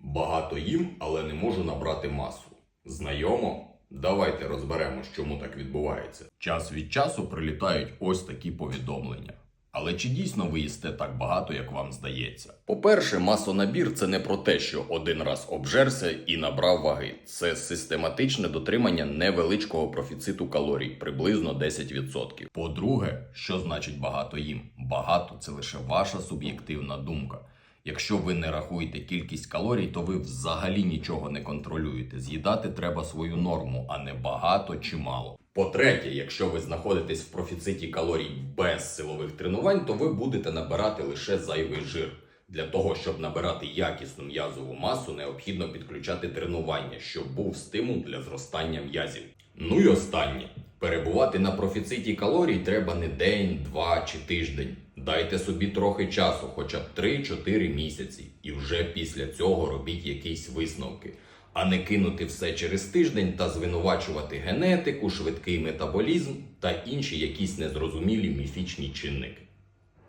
Багато їм, але не можу набрати масу. Знайомо? Давайте розберемось, чому так відбувається. Час від часу прилітають ось такі повідомлення. Але чи дійсно ви їсте так багато, як вам здається? По-перше, масонабір це не про те, що один раз обжерся і набрав ваги. Це систематичне дотримання невеличкого профіциту калорій, приблизно 10%. По-друге, що значить багато їм? Багато це лише ваша суб'єктивна думка. Якщо ви не рахуєте кількість калорій, то ви взагалі нічого не контролюєте. З'їдати треба свою норму, а не багато чи мало. По-третє, якщо ви знаходитесь в профіциті калорій без силових тренувань, то ви будете набирати лише зайвий жир. Для того, щоб набирати якісну м'язову масу, необхідно підключати тренування, щоб був стимул для зростання м'язів. Ну і останнє. Перебувати на профіциті калорій треба не день, два чи тиждень. Дайте собі трохи часу, хоча б 3-4 місяці, і вже після цього робіть якісь висновки, а не кинути все через тиждень та звинувачувати генетику, швидкий метаболізм та інші якісь незрозумілі міфічні чинники.